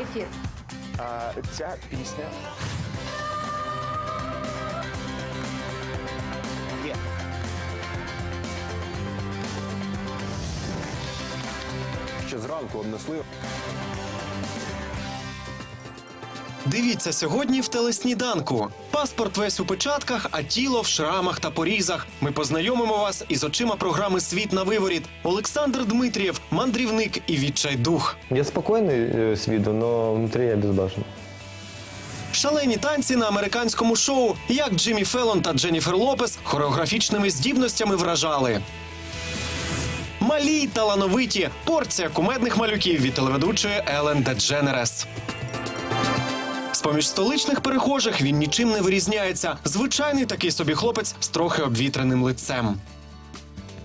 Ефір. А, ця пісня. Є. Ще зранку обнесли. Дивіться сьогодні в телесніданку. Паспорт весь у печатках, а тіло в шрамах та порізах. Ми познайомимо вас із очима програми Світ на виворіт. Олександр Дмитрієв, мандрівник і відчайдух. Я спокойный э, с виду, но внутри я безбашенный. Шалені танці на американському шоу, як Джиммі Феллон та Дженніфер Лопес хореографічними здібностями вражали. Малі й талановиті порція кумедних малюків від телеведучої Елен Дедженерес. З-поміж столичних перехожих він нічим не вирізняється. Звичайний такий собі хлопець з трохи обвітреним лицем.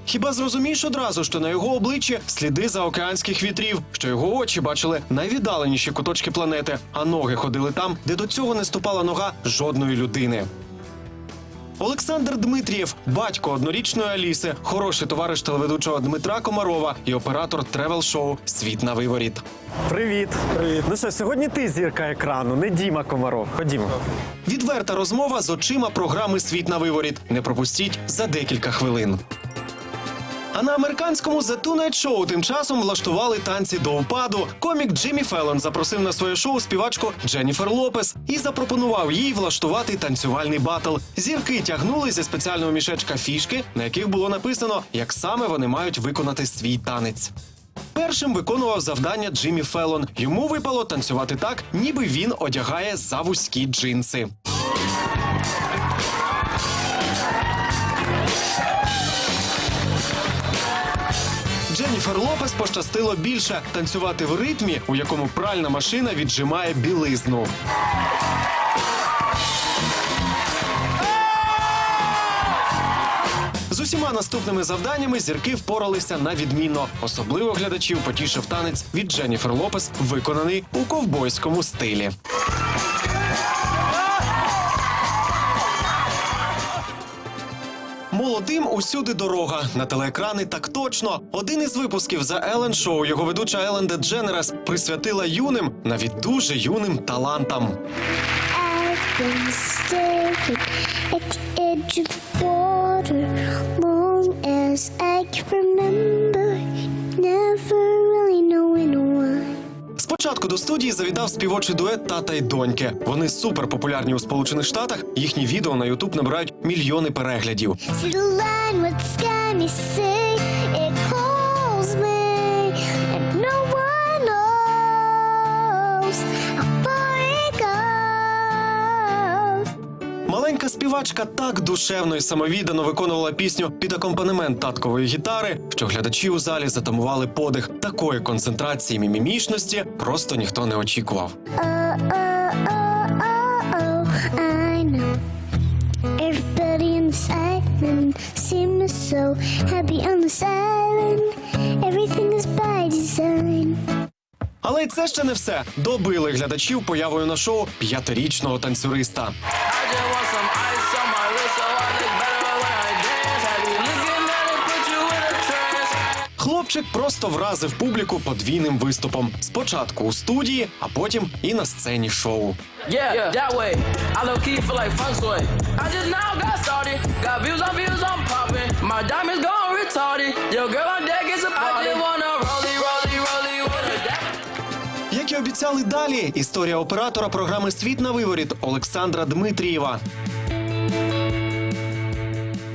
Хіба зрозумієш одразу, що на його обличчі сліди заокеанських вітрів, що його очі бачили найвіддаленіші куточки планети, а ноги ходили там, де до цього не ступала нога жодної людини. Олександр Дмитрієв, батько однорічної Аліси, хороший товариш телеведучого Дмитра Комарова і оператор тревел-шоу Світ на виворіт. Привіт. Привіт. Ну що, сьогодні ти зірка екрану, не Діма Комаров. Ходімо. Відверта розмова з очима програми Світ на виворіт. Не пропустіть за декілька хвилин. А на американському The Tonight Show тим часом влаштували танці до упаду. Комік Джиммі Феллон запросив на своє шоу співачку Дженніфер Лопес і запропонував їй влаштувати танцювальний батл. Зірки тягнули зі спеціального мішечка фішки, на яких було написано, як саме вони мають виконати свій танець. Першим виконував завдання Джиммі Феллон. Йому випало танцювати так, ніби він одягає завузькі джинси. Дженніфер Лопес пощастило більше танцювати в ритмі, у якому пральна машина віджимає білизну. З усіма наступними завданнями зірки впоралися на відмінно. Особливо глядачів потішив танець від Дженніфер Лопес, виконаний у ковбойському стилі. Усюди дорога на телеекрани так точно. Один із випусків за Елен Шоу його ведуча Елен Дедженерес присвятила юним, навіть дуже юним талантам. I've been Спочатку до студії завітав співочий дует тата й доньки. Вони супер популярні у Сполучених Штатах. Їхні відео на Ютуб набирають мільйони переглядів. Маленька співачка так душевно і самовіддано виконувала пісню під акомпанемент таткової гітари, що глядачі у залі затамували подих. Такої концентрації мімімішності просто ніхто не очікував. Everybody in this island seems so happy on this island. Але це ще не все. Добили глядачів появою на шоу п'ятирічного танцюриста. Хлопчик просто вразив публіку подвійним виступом. Спочатку у студії, а потім і на сцені шоу. Yeah, that І обіцяли далі, історія оператора програми Світ на виворіт Олександра Дмитрієва.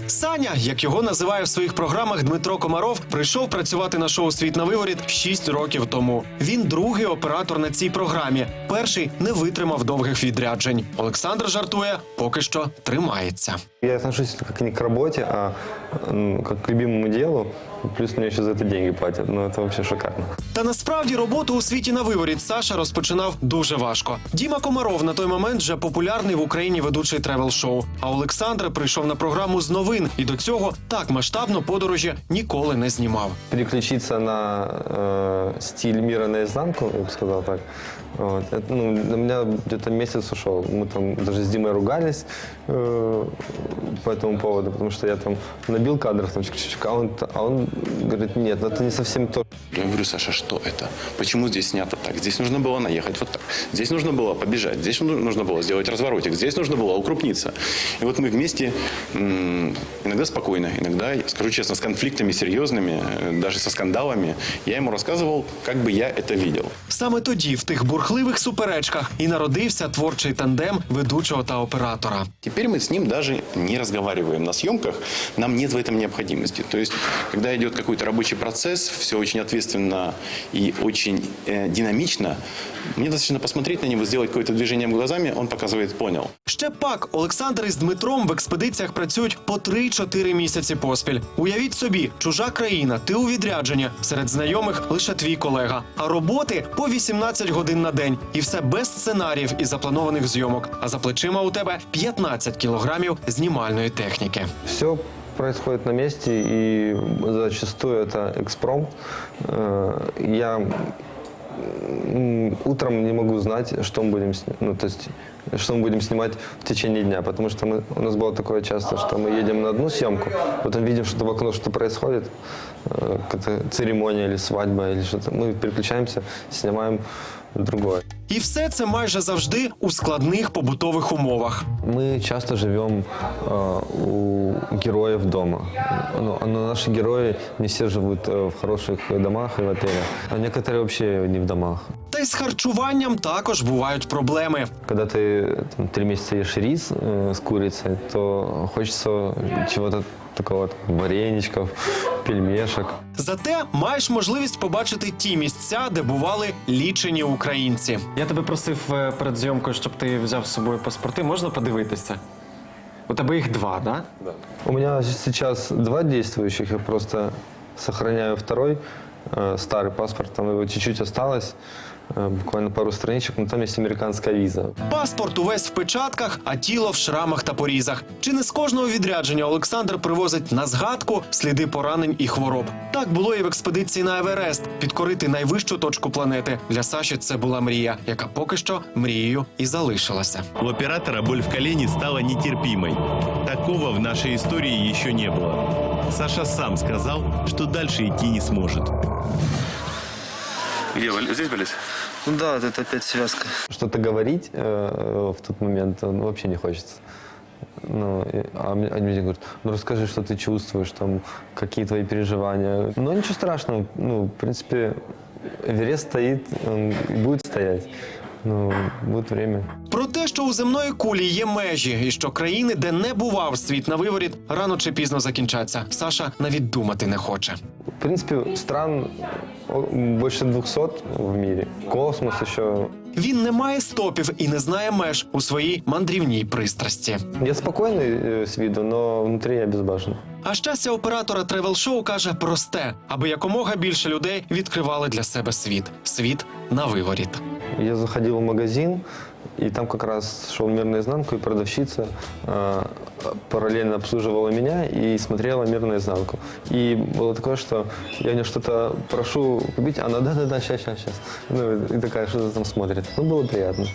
Саня, як його називає в своїх програмах Дмитро Комаров, прийшов працювати на шоу Світ на виворіт 6 років тому. Він другий оператор на цій програмі. Перший не витримав довгих відряджень. Олександр жартує, поки що тримається. Я как не к работе, а к любимому делу Плюс мне еще за это деньги платят. Ну, это вообще шикарно. Та насправді роботу у світі на виворіт Саша розпочинав дуже важко. Діма Комаров на той момент вже популярний в Україні ведучий тревел-шоу. А Олександр прийшов на програму з новин і до цього так масштабно подорожі ніколи не знімав. Переключиться на э, стиль мира наизнанку, я бы сказал так. Вот. Это, ну, на меня где-то месяц ушел. Мы там даже с Димой ругались э, по этому поводу, потому что я там набил кадров, там, чик-чик, а он, а он говорит, нет, это не совсем то. Я говорю, Саша, что это? Почему здесь снято так? Здесь нужно было наехать вот так. Здесь нужно было побежать. Здесь ну- нужно было сделать разворотик. Здесь нужно было укрупниться. И вот мы вместе, м, иногда спокойно, иногда, скажу честно, с конфликтами серьезными, э, даже со скандалами, я ему рассказывал, как бы я это видел. Саме тоді, в тих бурхливих суперечках, і народився творчий тандем ведучого та оператора. Теперь мы с ним даже не разговариваем на съемках, нам нет в этом необходимости. То есть, когда идет какой-то рабочий процесс, все очень ответственно и очень э, динамично, мне достаточно посмотреть на него, сделать какое-то движением глазами, он показывает «понял». Ще пак Олександр із Дмитром в експедиціях працюють по 3-4 місяці поспіль. Уявіть собі, чужа країна, ти у відрядженні, серед знайомих лише твій колега. А роботи по 18 годин на день, і все без сценаріїв і запланованих зйомок. А за плечима у тебе 15 кілограмів знімальної техніки. Все происходит на месте, и зачастую это экспромт. Э, Я м, утром не могу знать, что мы будем, сни- ну, то есть, что мы будем снимать в течение дня, потому что мы, у нас было такое часто, что мы едем на одну съемку, потом видим, что в окно что происходит, э, какая-то церемония или свадьба или что-то, мы переключаемся, снимаем другое. І все це майже завжди у складних побутових умовах. Мы часто живем э, у героев дома. Но, но наши герои не все живут э, в хороших домах и в отелях, а некоторые вообще не в домах. Та й з харчуванням також бувають проблеми. Когда ты там, три месяца ешь рис э, с курицей, то хочется чего-то такого, там, вареничков, пельмешек. Зате маєш можливість побачити ті місця, де бували лічені українці. Я тебе просив е, перед зйомкою, щоб ти взяв з собою паспорти. Можна подивитися? У тебе їх два, да? У меня сейчас два действующих, я просто сохраняю второй, э, старый паспорт, там его чуть-чуть осталось, э, буквально пару страничек, но там есть американская виза. Паспорт увесь в печатках, а тіло в шрамах та порізах. Чи не з кожного відрядження Олександр привозить на згадку сліди поранень і хвороб? Так було і в експедиції на Еверест. Підкорити найвищу точку планети. Для Саші це була мрія, яка поки що мрією і залишилася. У оператора боль в колене стала нетерпимой. Такого в нашей истории еще не было. Саша сам сказал, что дальше идти не сможет. Где? Здесь болит? Ну да, это опять связка. Что-то говорить э, в тот момент э, ну, вообще не хочется. Ну, и- а мне, а мне говорят, ну расскажи, что ты чувствуешь, там, какие твои переживания. Ну ничего страшного, ну, в принципе, Эверест стоит, он и будет стоять. Ну, будет время. Про те, що у земної кулі є межі, і що країни, де не бував світ на виворіт, рано чи пізно закінчаться. Саша навіть думати не хоче. В принципе, стран о, больше 200 в мірі. Космос що Він не має стопів і не знає меж у своїй мандрівній пристрасті. Я спокійний э, с виду, но я безбажний. А щастя оператора тревел-шоу каже просте, аби якомога більше людей відкривали для себе світ. Світ на виворіт. Я заходил в магазин, и там как раз шел мир наизнанку, и продавщица э, параллельно обслуживала меня и смотрела мир наизнанку. И было такое, что я у нее что-то прошу купить, она да-да-да, сейчас, сейчас, сейчас. Ну, и такая, что-то там смотрит. Ну, было приятно.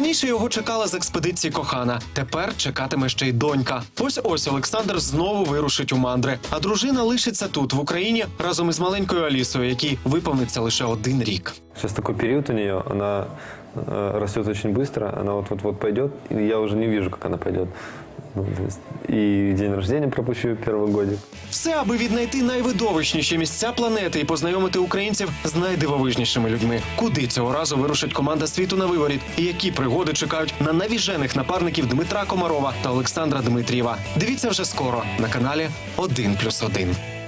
Раніше його чекала з експедиції кохана. Тепер чекатиме ще й донька. Ось ось Олександр знову вирушить у мандри. А дружина лишиться тут, в Україні, разом із маленькою Алісою, якій виповниться лише один рік. Сейчас такой период у нее, она э, растет очень быстро, она вот-вот-вот пойдет, и я уже не вижу, как она пойдет. Ну, и день рождения пропущу первый годик. Все, аби віднайти найвидовищніші місця планети і познайомити українців з найдивовижнішими людьми. Куди цього разу вирушить команда світу на виворіт? І які пригоди чекають на навіжених напарників Дмитра Комарова та Олександра Дмитрієва? Дивіться вже скоро на каналі 1+,1.